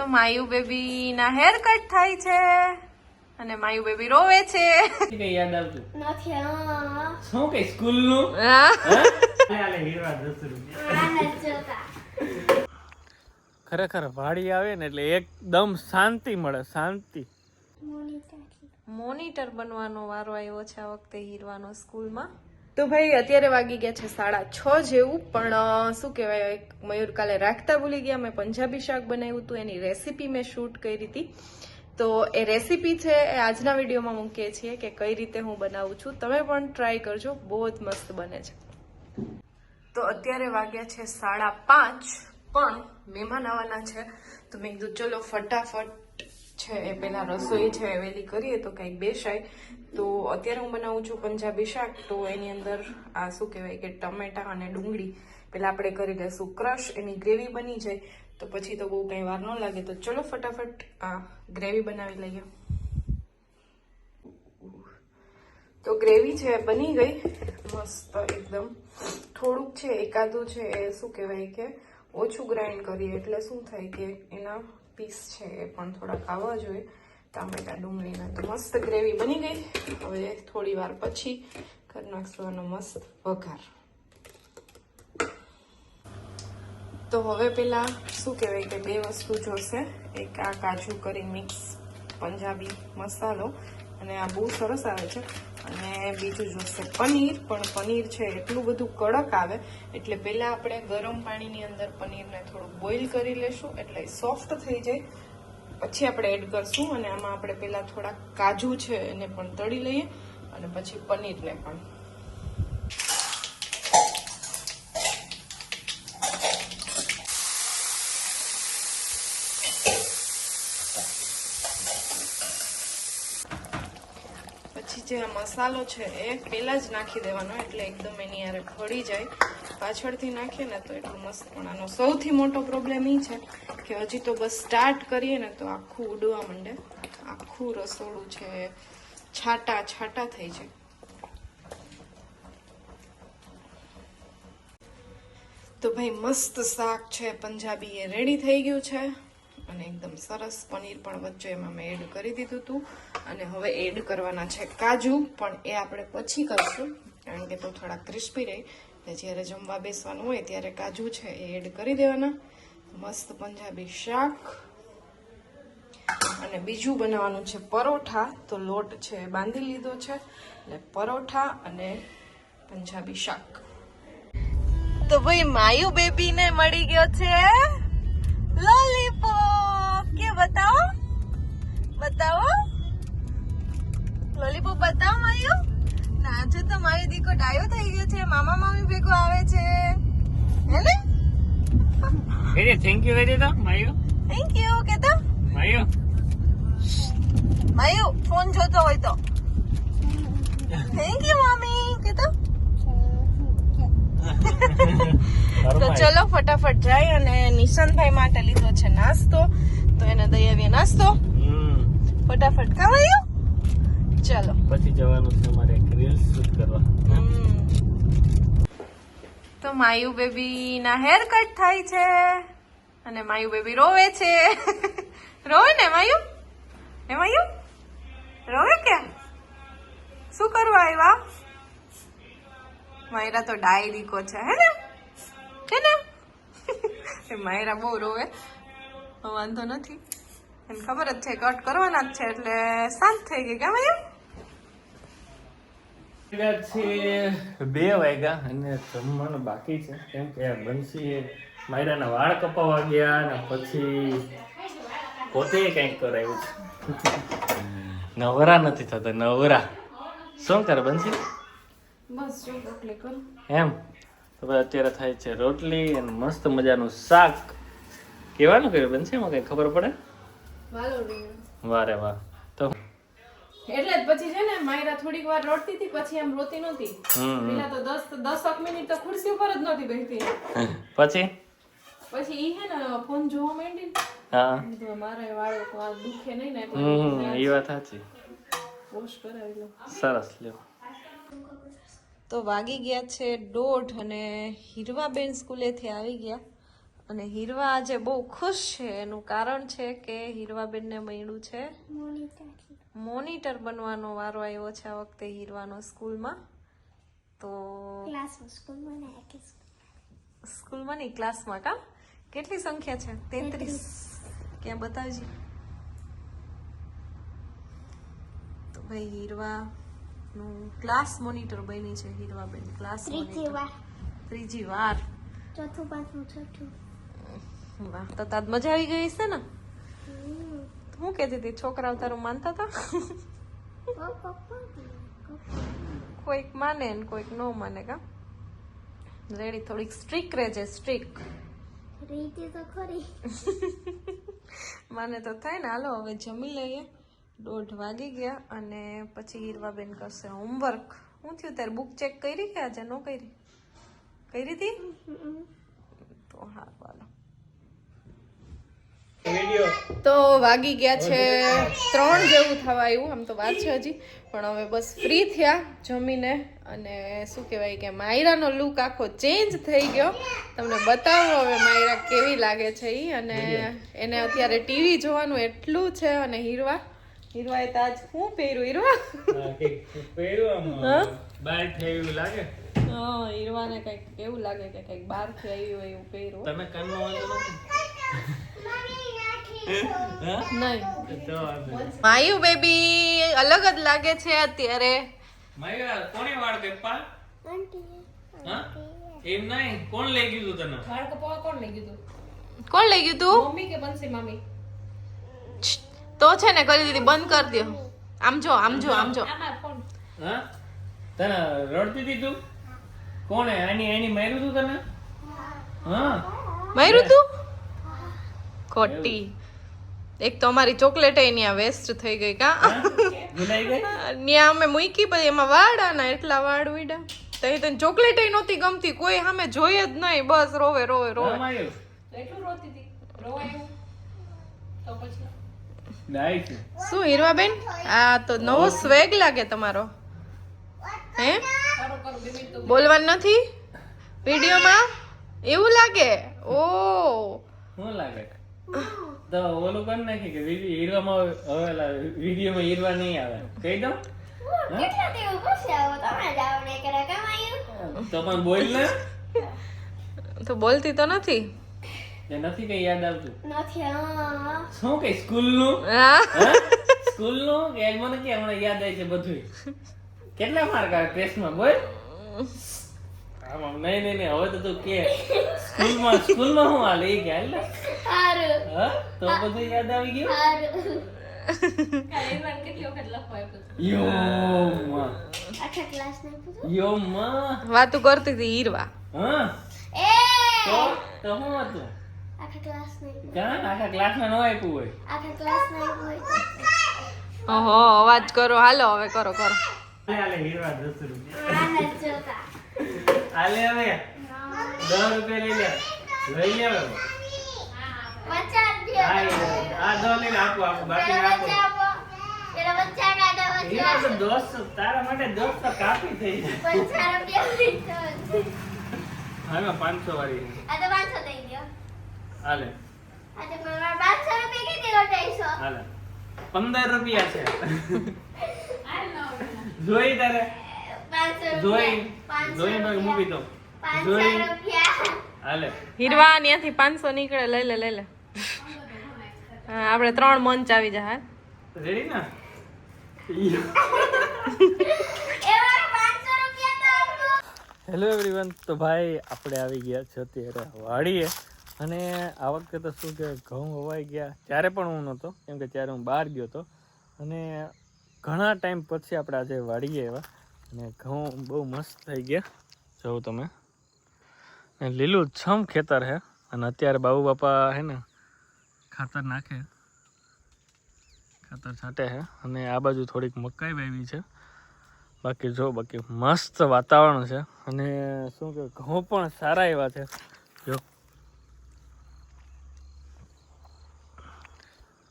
તો માયુ બેબી ના hair cut થાય છે અને માયુ બેબી રોવે છે. કઈ યાદ આવતું? નથી આ શું કઈ સ્કૂલનું હા? હાલે હીરવા દસ રૂપિયા ખરેખર વાડી આવે ને એટલે એકદમ શાંતિ મળે શાંતિ. મોનિટર બનવાનો વારો આવ્યો છે આ વખતે હીરવાનો સ્કૂલમાં. તો ભાઈ અત્યારે વાગી ગયા છે સાડા છ જેવું, પણ શું કહેવાય મયુર કાલે રાખતા ભૂલી ગયા. મેં પંજાબી શાક બનાવ્યું હતું, એની રેસીપી મેં શૂટ કરી હતી. તો એ રેસીપી છે, એ આજના વિડીયોમાં મૂકીએ છીએ કે કઈ રીતે હું બનાવું છું. તમે પણ ટ્રાય કરજો, બહુ જ મસ્ત બને છે. તો અત્યારે વાગ્યા છે સાડા પાંચ, પણ મહેમાન આવવાના છે. તો મેં કીધું, ચલો, ફટાફટ છે એ પહેલાં રસોઈ છે વહેલી કરીએ તો કંઈક બેસાય. તો અત્યારે હું બનાવું છું પંજાબી શાક, તો એની અંદર આ શું કહેવાય કે ટમેટા અને ડુંગળી. પેલા આપણે કરી લઈશું ક્રશ, એની ગ્રેવી બની જાય. તો પછી તો બહુ કંઈ વાર ન લાગે. તો ચલો ફટાફટ આ ગ્રેવી બનાવી લઈએ. તો ગ્રેવી છે, બની ગઈ. મસ્ત એકદમ. થોડુંક છે, એકાદું છે, એ શું કહેવાય કે ઓછું ગ્રાઇન્ડ કરીએ. એટલે શું થાય કે એના પીસ છે એ પણ થોડાક આવવા જોઈએ ટામેટા ડુંગળીના તો મસ્ત ગ્રેવી બની ગઈ. હવે થોડી વાર પછી કરી નાખશું આનો મસ્ત વઘાર. તો હવે પેલા શું કહેવાય કે બે વસ્તુ જોશે? એક આ કાજુ કરી મિક્સ પંજાબી મસાલો અને આ બહુ સરસ આવે છે. અને બીજું જોશે પનીર, પણ પનીર છે એટલું બધું કડક આવે. એટલે પહેલાં આપણે ગરમ પાણીની અંદર પનીરને થોડું બોઇલ કરી લેશું. એટલે સોફ્ટ થઈ જાય. પછી આપણે એડ કરશું અને આમાં આપણે પહેલાં થોડા કાજુ છે એને પણ તળી લઈએ. અને પછી પનીરને પણ પછી જે આ મસાલો છે એ પહેલાં જ નાખી દેવાનો, એટલે એકદમ એની યારે ફળી જાય. પાછળથી નાખીએ ને તો એટલું મસ્ત પણ આનો સૌથી મોટો પ્રોબ્લેમ એ છે કે હજી તો બસ સ્ટાર્ટ કરીએ ને તો આખું ઉડવા માંડે. આખું રસોડું છે, છાટા છાટા થઈ જાય. તો ભાઈ મસ્ત શાક છે, પંજાબી એ રેડી થઈ ગયું છે. અને એકદમ સરસ પનીર પણ વચ્ચે એમાં મેં એડ કરી દીધું હતું અને હવે એડ કરવાના છે કાજુ, પણ એ આપણે પછી કરશું, કારણ કે તો થોડા ક્રિસ્પી રહે. એટલે જ્યારે જમવા બેસવાનું હોય ત્યારે કાજુ છે એ એડ કરી દેવાના. મસ્ત પંજાબી શાક. અને બીજું બનાવવાનું છે પરોઠા, તો લોટ છે એ બાંધી લીધો છે. એટલે પરોઠા અને પંજાબી શાક. તો ભાઈ, માયુ બેબીને મળી ગયો છે. લોલીપોપ કે બતાવો. બતાવો. લોલીપોપ બતાવો માયુ ના આજે તો માયુ દીકો ડાયો થઈ ગયો છે. મામા મામી ભેગો આવે છે. હે ને? કહી થેન્ક યુ કહી તો માયો થેન્ક યુ કેતો. માયો માયુ ફોન જોતો હોય તો. થેન્ક યુ મામી કે તો ચલો ફટાફટ જાય અને નિશાંતભાઈ માટે લીધો છે નાસ્તો. તો એને નાસ્તો? ફટાફટ ખાવાયું ચાલો. પછી જવાનું છે અમારે રીલ્સ શૂટ કરવા. તો માયુ બેબી ના હેર કટ થાય છે અને માયુ બેબી રોવે છે. રોવે ને માયુ? હે માયુ? રોવે કે? શું કરવા આવ્યા? માયરા તો ડાયરીકો છે. હે ને? હે ને? એ માયરા બહુ રોવે. વાંધો નથી. એને ખબર જ છે કટ કરવાના જ છે એટલે શાંત થઈ ગઈ. કેમ એમ બે વાગ્યા અને જમવાનું બાકી છે. કેમ કે બંસી માયરાના વાળ કપાવા ગયા અને પછી પોતે કંઈક કરાયું છે. નવરા નથી થતા નવરા. શું કરે બંસી બસ જો રોટલી કરું. એમ? તો અત્યારે થાય છે રોટલી અને મસ્ત મજાનું શાક. કેવાનું કર્યું બનશી એમાં કઈ ખબર પડે? વારે વાહ તો એટલે જ પછી છે ને માયરા થોડીક વાર રડતી હતી પછી એમ રોતી નહોતી. હમ પેલા તો દસ દસક મિનિટ તો ખુરશી ઉપર જ નહોતી બેસતી. પછી? પછી ઈ હે ને ફોન જોવા માંડી ને હા મેં મારે વાળો તો આ દુખે નહીં ને હમ ઈ વાત સાચી. વોશ કરાવી લો સરસ લ્યો. તો વાગી ગયા છે દોઢ અને હીરવાબેન સ્કૂલેથી આવી ગયા. અને હીરવા આજે બહુ ખુશ છે. એનું કારણ છે કે હીરવાબેનને મળ્યું છે. મોનિટર બનવાનો વારો આવ્યો છે આ વખતે હીરવાનો સ્કૂલમાં. તો સ્કૂલમાં નહીં ક્લાસમાં કા? કેટલી સંખ્યા છે? તેત્રીસ. ક્યાં બતાવજી? તો ભાઈ હીરવા નું ક્લાસ મોનિટર બની છે હીરવાબેન ક્લાસ મોનિટર. ત્રીજી વાર. ચોથું પાંચમું છઠ્ઠું. વાહ તો તાત મજા આવી ગઈ છે ને? હું કહેતી હતી છોકરાઓ તારું માનતા હતા? કોઈક માને ને કોઈક ન માને કા? રેડી થોડીક સ્ટ્રીક રહેજે સ્ટ્રીક. માને તો થાય ને હાલો હવે જમી લઈએ. દોઢ વાગી ગયા અને પછી હીરવાબેન કરશે હોમવર્ક શું થયું તારે બુક ચેક કરી કે આજે ન કરી? કરી હતી? તો હા ચાલો તો વાગી ગયા છે ત્રણ જેવું થવા આવ્યું આમ તો વાર છે હજી. પણ હવે બસ ફ્રી થયા જમીને અને શું કહેવાય કે માયરાનો લુક આખો ચેન્જ થઈ ગયો. તમને બતાવો હવે માયરા કેવી લાગે છે એ અને એને અત્યારે ટીવી જોવાનું એટલું છે અને હીરવા. હીરવાએ તો આજ શું પહેર્યું હીરવા? પહેર્યું આમ, બહાર થઈ લાગે? હા હીરવાને કંઈક એવું લાગે કે કંઈક બહારથી આવ્યું હોય એવું પહેર્યું. તમે કાનમાં વાંધો નથી. માયુ બેબી અલગ જ લાગે છે અત્યારે. માયુ કોણે વાળ કાપ્યા? હા? એમ નહીં? કોણ લઈ ગયું તું તને? કોણ લઈ ગયું તું? મમ્મી કે બનસી મામી? તો છે ને કરી દીધી બંધ કરી દો આમ જો આમ જો આમ જો. હા? તને રડતી હતી તું? કોણે? આની આની માર્યું તું તને? હા. માર્યું તું? ખોટી. એક તો અમારી ચોકલેટ અહીંયા વેસ્ટ થઈ ગઈ કા. ભૂલાઈ ત્યાં અમે મૂકી પછી એમાં વાડાના એટલા વાડ ઉડ્યા. તઈ તને ચોકલેટ નહોતી ગમતી કોઈ સામે જોઈએ જ નહીં. બસ રોવે રોવે રોવે. શું હીરવાબેન? આ તો નવો સ્વેગ લાગે તમારો. હે? બોલવાનું નથી? વિડીયોમાં? એવું લાગે? ઓ. શું લાગે? તો ઓલું કરી નાખી કે વિડી- હીરવામાં હવે ઓલા વિડીયોમાં હીરવા નહીં આવે. કહી દઉં? કેટલા તેવું પૂછે આવો? તમે જ આવડે કરે કમાયું તો પણ બોલ ને. તો બોલતી તો નથી. એ નથી કઈ યાદ આવતું? નથી શું કઈ સ્કૂલનું સ્કૂલનું કે મને કે હમણાં યાદ આવે છે બધું કેટલા માર્ક આવે? ટેસ્ટમાં બોલ. આમ નહીં નહીં નહીં હવે તો તું કે સ્કૂલમાં સ્કૂલમાં હું હાલે? એ કે હાલ ને. સારું હા? તો બધું યાદ આવી ગયું? સારું યો માં. આખા ક્લાસ ને પૂછું યો માં. વાતું કરતી હતી હીરવા. હા? તો? તો શું હતું? આખા ક્લાસ ન આપ્યું. હોય? આખા ક્લાસ હોય. ઓહો અવાજ કરો. હાલો હવે કરો કરો. હાલે હીરવા રૂપિયા. હાલે હવે. દસ રૂપિયા લઈ લે. લઈ લે હવે. આ આ દો લઈને આપો આપો. બાકી આપો તારા માટે દોસ્ત તો કાફી થઈ જાય. પાંચસો વાળી. આ તો પાંચસો દઈ દો હાલે. પંદર રૂપિયા છે. જોઈ તારે. જોઈ જોઈ ભાઈ મૂકી દો જોઈ. હાલે. હીરવા ત્યાંથી પાંચસો નીકળે લઈ લે લઈ લે. હા આપણે ત્રણ મંચ આવી જાય હા. રેડી ને? હેલો એવરીવન તો ભાઈ આપણે આવી ગયા છે અત્યારે વાડીએ. અને આ વખતે તો શું કે ઘઉં હવાઈ ગયા. ત્યારે પણ હું નહોતો કેમ કે ત્યારે હું બહાર ગયો હતો. અને ઘણા ટાઈમ પછી આપણે આજે વાડીએ એવા અને ઘઉં બહુ મસ્ત થઈ ગયા. જોઉં તમે. ને લીલું છમ ખેતર છે અને અત્યારે બાબુ બાપા હે ને ખાતર નાખે. ખાતર છાંટે છે અને આ બાજુ થોડીક મકાઈ વાવી છે. બાકી જો, બાકી મસ્ત વાતાવરણ છે. અને શું કે, ઘઉં પણ સારા એવા છે. જો.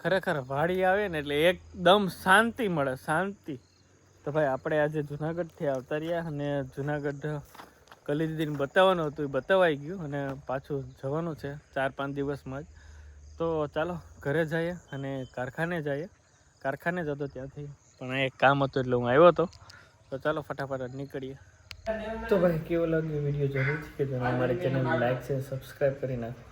ખરેખર વાડી આવે ને એટલે એકદમ શાંતિ મળે, શાંતિ. તો ભાઈ, આપણે આજે જુનાગઢથી આવતા રહ્યા અને જુનાગઢ કલી દીદીને બતાવવાનું હતું, એ બતાવાઈ ગયું અને પાછું જવાનું છે ચાર પાંચ દિવસમાં જ. તો ચાલો, ઘરે જઈએ અને કારખાને જઈએ. કારખાને જ હતો ત્યાંથી, પણ એક કામ હતું એટલે હું આવ્યો હતો. તો ચાલો, ફટાફટ નીકળીએ. તો ભાઈ, કેવો લાગ્યો વીડિયો? જરૂરથી કે તમે અમારી ચેનલ લાઈક છે સબસ્ક્રાઈબ કરી નાખો